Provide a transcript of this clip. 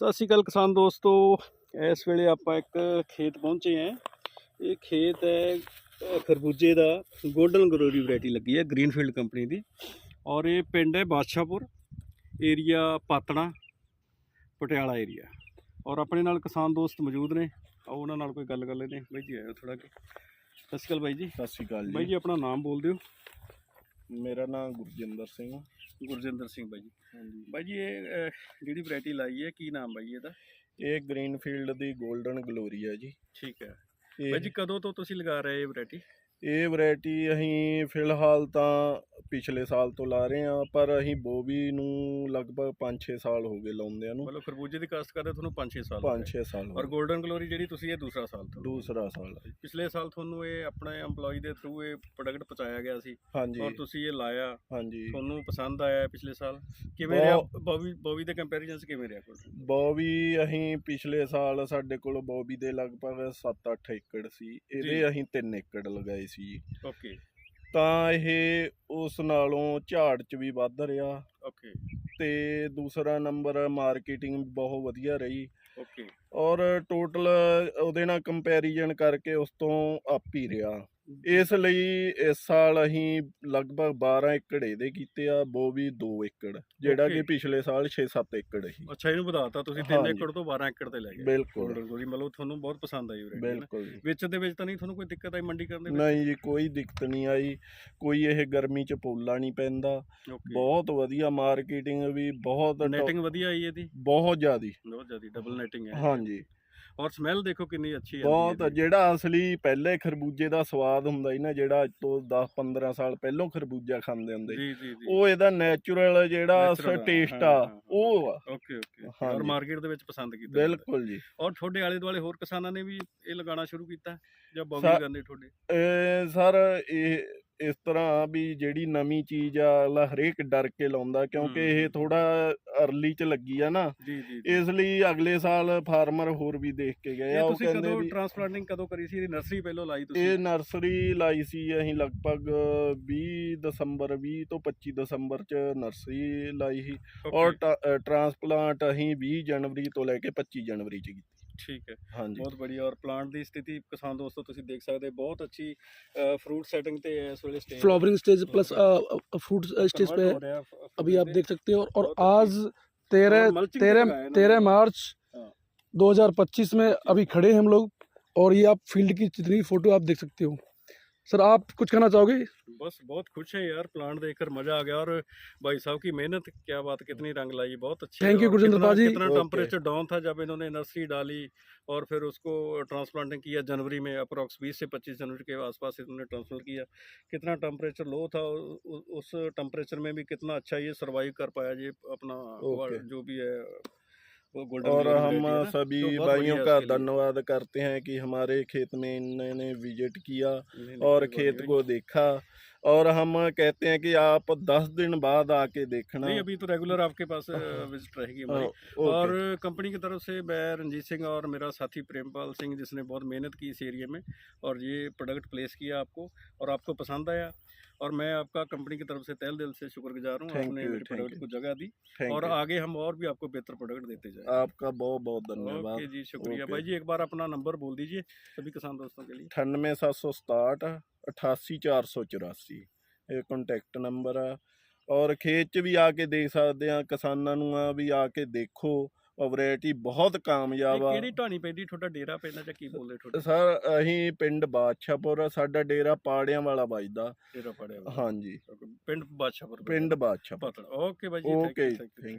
ਸਤਿ ਸ਼੍ਰੀ ਅਕਾਲ ਕਿਸਾਨ ਦੋਸਤੋ। ਇਸ ਵੇਲੇ ਆਪਾਂ ਇੱਕ ਖੇਤ ਪਹੁੰਚੇ ਹਾਂ। ਇਹ ਖੇਤ ਹੈ ਖਰਬੂਜੇ ਦਾ ਗੋਲਡਨ ਗਲੋਰੀ ਵੈਰਾਈਟੀ ਲੱਗੀ ਹੈ ਗ੍ਰੀਨਫੀਲਡ ਕੰਪਨੀ ਦੀ। ਔਰ ਇਹ ਪਿੰਡ ਹੈ ਬਾਦਸ਼ਾਹਪੁਰ ਏਰੀਆ ਪਾਤਣਾ ਪਟਿਆਲਾ ਏਰੀਆ। ਔਰ ਆਪਣੇ ਨਾਲ ਕਿਸਾਨ ਦੋਸਤ ਮੌਜੂਦ ਨੇ। ਆਓ ਉਹਨਾਂ ਨਾਲ ਕੋਈ ਗੱਲ ਕਰ ਲੈਂਦੇ। ਬਾਈ ਜੀ ਆਇਓ ਥੋੜਾ ਕਿ। ਸਤਿ ਸ਼੍ਰੀ ਅਕਾਲ ਬਾਈ ਜੀ। ਸਤਿ ਸ਼੍ਰੀ ਅਕਾਲ ਬਾਈ ਜੀ ਜੀ ਆਪਣਾ ਨਾਮ ਬੋਲ ਦਿਓ। ਮੇਰਾ ਨਾਮ ਗੁਰਜਿੰਦਰ ਸਿੰਘ ਗੁਰਜਿੰਦਰ ਸਿੰਘ ਬਾਈ ਜੀ। ਹਾਂਜੀ। ਬਾਈ ਜੀ ਇਹ ਜਿਹੜੀ ਵੈਰਾਈਟੀ ਲਾਈ ਹੈ ਕੀ ਨਾਮ ਬਾਈ ਇਹਦਾ? ਇਹ ਗ੍ਰੀਨਫੀਲਡ ਦੀ 골ਡਨ ਗਲੋਰੀ ਹੈ ਜੀ। ਠੀਕ ਹੈ। ਬਾਈ ਜੀ ਕਦੋਂ ਤੋਂ ਤੁਸੀਂ ਲਗਾ ਰਹੇ ਇਹ ਵੈਰਾਈਟੀ ਇਹ ਵੈਰਾਈਟੀ ਅਸੀਂ ਫਿਲਹਾਲ ਤਾਂ ਪਿਛਲੇ ਸਾਲ ਤੋਂ ਲਾ ਰਹੇ ਹਾਂ ਪਰ ਅਸੀਂ ਬੋਬੀ ਨੂੰ ਲਗਭਗ 5-6 ਸਾਲ ਹੋ ਗਏ ਲਾਉਂਦਿਆਂ ਨੂੰ। ਮਤਲਬ ਖਰਬੂਜੇ ਦੀ ਕਾਸ਼ਤ ਕਰਦੇ ਤੁਹਾਨੂੰ 5-6 ਸਾਲ ਹੋ ਗਏ। 5-6 ਸਾਲ ਔਰ 골ਡਨ ਗਲੋਰੀ ਜਿਹੜੀ ਤੁਸੀਂ ਇਹ ਦੂਸਰਾ ਸਾਲ ਤੋਂ ਦੂਸਰਾ ਸਾਲ। ਪਿਛਲੇ ਸਾਲ ਤੁਹਾਨੂੰ ਇਹ ਆਪਣੇ EMPLOYE ਦੇ ਥਰੂ ਇਹ ਪ੍ਰੋਡਕਟ ਪਹੁੰਚਾਇਆ ਗਿਆ ਸੀ। ਹਾਂਜੀ। ਔਰ ਤੁਸੀਂ ਇਹ ਲਾਇਆ। ਹਾਂਜੀ। ਤੁਹਾਨੂੰ ਪਸੰਦ ਆਇਆ ਪਿਛਲੇ ਸਾਲ। ਕਿਵੇਂ ਰਿਹਾ? ਬੋਵੀ ਬੋਵੀ ਦੇ ਕੰਪੈਰੀਜ਼ਨ ਕਿਵੇਂ ਰਿਹਾ 골ਡਨ ਬੋਬੀ ਅਸੀਂ ਪਿਛਲੇ ਸਾਲ ਸਾਡੇ ਕੋਲ ਬੋਬੀ ਦੇ ਲਗਭਗ 7-8 ਏਕੜ ਸੀ। ਇਹਦੇ ਅਸੀਂ 3 ਏਕੜ ਲਗਾਏ ਸੀ। ਜੀ। ਓਕੇ ਤਾਂ ਇਹ ਉਸ ਨਾਲੋਂ ਝਾੜ ਚ ਵੀ ਵੱਧ ਰਿਹਾ। ਓਕੇ ਤੇ ਦੂਸਰਾ ਨੰਬਰ ਮਾਰਕੀਟਿੰਗ ਬਹੁਤ ਵਧੀਆ ਰਹੀ। ਓਕੇ ਔਰ ਟੋਟਲ ਉਹਦੇ ਨਾਲ ਕੰਪੈਰੀਜ਼ਨ ਕਰਕੇ ਉਸ ਤੋਂ ਅਪ ਹੀ ਰਿਹਾ। ਇਸ ਲਈ ਇਸ ਸਾਲ ਅਸੀਂ ਲਗਭਗ 12 ਏਕੜ ਇਹਦੇ ਕੀਤੇ ਆ ਬੋਬੀ 2 ਏਕੜ ਜਿਹੜਾ. ਕਿ ਪਿਛਲੇ ਸਾਲ 6-7 ਏਕੜ ਸੀ। ਅੱਛਾ ਇਹਨੂੰ ਵਧਾਤਾ ਤੁਸੀਂ 3 ਹਾਂਜੀ। ਏਕੜ ਤੋਂ 12 ਏਕੜ ਤੇ ਲੈ ਗਏ। ਬਿਲਕੁਲ। 골ਡਨ ਗਲੋਰੀ ਮਤਲਬ ਤੁਹਾਨੂੰ ਬਹੁਤ ਪਸੰਦ ਆਈ ਵੈਰਾਈਟੀ ਬਿਲਕੁਲ। ਵਿੱਚ ਦੇ ਵਿੱਚ ਤਾਂ ਨਹੀਂ ਤੁਹਾਨੂੰ ਕੋਈ ਦਿੱਕਤ ਆਈ ਮੰਡੀ ਕਰਨ ਦੇ ਵਿੱਚ? ਨਹੀਂ ਜੀ ਕੋਈ ਦਿੱਕਤ ਨਹੀਂ ਆਈ ਕੋਈ ਇਹ ਗਰਮੀ ਚ ਪੋਲਾ ਨਹੀਂ ਪੈਂਦਾ। ਬਹੁਤ ਵਧੀਆ ਮਾਰਕੀਟਿੰਗ ਵੀ ਬਹੁਤ ਨੈਟਿੰਗ ਵਧੀਆ ਆਈ ਇਹਦੀ? ਬਹੁਤ ਜ਼ਿਆਦੀ। ਬਹੁਤ ਜ਼ਿਆਦਾ ਡਬਲ ਨੈਟਿੰਗ ਹੈ। ਹਾਂਜੀ। ਔਰ ਸਮੈਲ ਦੇਖੋ ਕਿੰਨੀ ਅੱਛੀ ਹੈ ਬਹੁਤ ਜਿਹੜਾ ਅਸਲੀ ਪਹਿਲੇ ਖਰਬੂਜੇ ਦਾ ਸਵਾਦ ਹੁੰਦਾ ਸੀ ਨਾ ਜਿਹੜਾ ਅੱਜ ਤੋਂ 10 15 ਸਾਲ ਪਹਿਲਾਂ ਖਰਬੂਜਾ ਖਾਂਦੇ ਹੁੰਦੇ ਸੀ, ਜੀ ਜੀ ਜੀ ਉਹ ਇਹਦਾ ਨੈਚੁਰਲ ਜਿਹੜਾ ਟੇਸਟ ਆ। ਉਹ ਆ ਓਕੇ ਓਕੇ ਔਰ। ਮਾਰਕੀਟ ਦੇ ਵਿੱਚ ਪਸੰਦ ਕੀਤਾ। ਬਿਲਕੁਲ ਜੀ ਔਰ ਤੁਹਾਡੇ ਆਲੇ ਦੁਆਲੇ ਹੋਰ ਕਿਸਾਨਾਂ ਨੇ ਵੀ ਇਹ ਲਗਾਉਣਾ ਸ਼ੁਰੂ ਕੀਤਾ ਜਾਂ ਸਾ- ਬੌਗੀ ਕਰਨੇ ਤੁਹਾਡੇ ਸਰ ਇਹ ਇਸ ਤਰ੍ਹਾਂ ਵੀ ਜਿਹੜੀ ਨਵੀਂ ਚੀਜ਼ ਆ ਅਗਲਾ ਹਰੇਕ ਡਰ ਕੇ ਲਾਉਂਦਾ ਕਿਉਂਕਿ। ਇਹ ਥੋੜਾ ਅਰਲੀ ਚ ਲੱਗੀ ਆ ਨਾ। ਜੀ ਜੀ ਜੀ। ਇਸ ਲਈ ਅਗਲੇ ਸਾਲ ਫਾਰਮਰ ਹੋਰ ਵੀ ਦੇਖ ਕੇ ਗਏ ਆ। ਉਹ ਤੁਸੀਂ ਕਹਿੰਦੇ ਕਦੋਂ ਵੀ ਟ੍ਰਾਂਸਪਲਾਂਟਿੰਗ ਕਦੋਂ ਕਰੀ ਸੀ? ਇਹਦੀ ਨਰਸਰੀ ਪਹਿਲਾਂ ਲਾਈ ਤੁਸੀਂ? ਇਹ ਨਰਸਰੀ ਲਾਈ ਸੀ ਅਸੀਂ ਲਗਭਗ 20 ਦਸੰਬਰ 20 ਤੋਂ 25 ਦਸੰਬਰ ਚ ਨਰਸਰੀ ਲਾਈ ਸੀ। ਔਰ ਟ੍ਰਾਂਸਪਲਾਂਟ ਅਸੀਂ 20 ਜਨਵਰੀ ਤੋਂ ਲੈ ਕੇ 25 ਜਨਵਰੀ ਚ ਕੀਤੀ। ਠੀਕ ਹੈ ਹਾਂਜੀ ਬਹੁਤ ਬੜੀ ਔਰ ਪਲਾਂਟ ਦੀ ਸਥਿਤੀ ਕਿਸਾਨ ਦੋਸਤੋ ਤੁਸੀਂ ਦੇਖ ਸਕਦੇ ਬਹੁਤ ਅੱਛੀ ਫਰੂਟ ਸੈਟਿੰਗ ਤੇ ਹੈ ਇਸ ਵੇਲੇ stage flowering stage plus Convert fruit stage पे हो है ਰਿਹਾ है अभी fruit आप पे। देख सकते हो और, और बहुत अच्छी। आज तेरह और mulching पे तेरह लगाया है ना तेरह उन्होंने। मार्च हाँ। 2025 में अभी खड़े हैं हम लोग और ये आप फील्ड की जितनी फोटो आप देख सकते हो सर आप कुछ कहना चाहोगे? बस बहुत खुश है यार प्लांट देखकर मज़ा आ गया और भाई साहब की मेहनत क्या बात कितनी रंग लाई बहुत अच्छी थैंक यू गुरजिंदर कितना- पाजी। कितना टेम्परेचर डाउन था जब इन्होंने नर्सरी डाली और फिर उसको ट्रांसप्लांटिंग किया जनवरी में अप्रॉक्स 20 से 25 जनवरी के आसपास इन्होंने ट्रांसफ़र किया। कितना टेम्परेचर लो था उस टेम्परेचर में भी कितना अच्छा ये सर्वाइव कर पाया ये अपना जो भी है। और ग्लोरी हम variety है ना, सभी तो बहुत भाइयों बढ़िया का उसके लिए। धन्यवाद करते हैं कि हमारे खेत में इन्होंने विजिट किया नहीं, नहीं, और कोई बात खेत नहीं। को देखा और हम कहते हैं कि आप दस दिन बाद आके देखना। नहीं अभी तो रेगुलर आपके पास हाँ। विज़िट रहेगी हमारी। हाँ, और कंपनी की तरफ़ से मैं रंजीत सिंह और मेरा साथी प्रेमपाल सिंह जिसने बहुत मेहनत की इस एरिए में और ये प्रोडक्ट प्लेस किया आपको और आपको पसंद आया। और मैं आपका कंपनी की तरफ़ से तहल दिल से शुक्रगुजार हूँ आपने प्रोडक्ट को जगह दी और आगे हम और भी आपको बेहतर प्रोडक्ट देते जाए आपका बहुत बहुत धन्यवाद। जी शुक्रिया। भाई जी एक बार अपना नंबर बोल दीजिए सभी किसान दोस्तों के लिए। अठानवे सात सौ सताहठ। 88484 ਇਹ ਕੰਟੈਕਟ ਨੰਬਰ ਆ। ਔਰ ਖੇਤ 'ਚ ਵੀ ਆ ਕੇ ਦੇਖ ਸਕਦੇ ਆ ਕਿਸਾਨਾਂ ਨੂੰ ਆ ਵੀ ਆ ਕੇ ਦੇਖੋ। ਵੈਰਾਈਟੀ ਬਹੁਤ ਕਾਮਯਾਬ ਆ। ਕਿਹੜੀ ਢਾਣੀ ਪੈਂਦੀ? ਤੁਹਾਡਾ ਡੇਰਾ ਪੈਂਦਾ ਜਾਂ ਕੀ ਬੋਲਦੇ ਤੁਹਾਡਾ? ਸਰ ਅਸੀਂ ਪਿੰਡ ਬਾਦਸ਼ਾਹਪੁਰ ਆ। ਸਾਡਾ ਡੇਰਾ ਪਾੜਿਆਂ ਵਾਲਾ ਵੱਜਦਾ। ਡੇਰਾ ਪਾੜਿਆਂ ਵਾਲਾ। ਹਾਂਜੀ। ਪਿੰਡ ਬਾਦਸ਼ਾਹਪੁਰ। ਪਿੰਡ ਬਾਦਸ਼ਾਹਪੁਰ। ਓਕੇ ਬਾਈ ਜੀ ਓਕੇ ਥੈਂਕ ਯੂ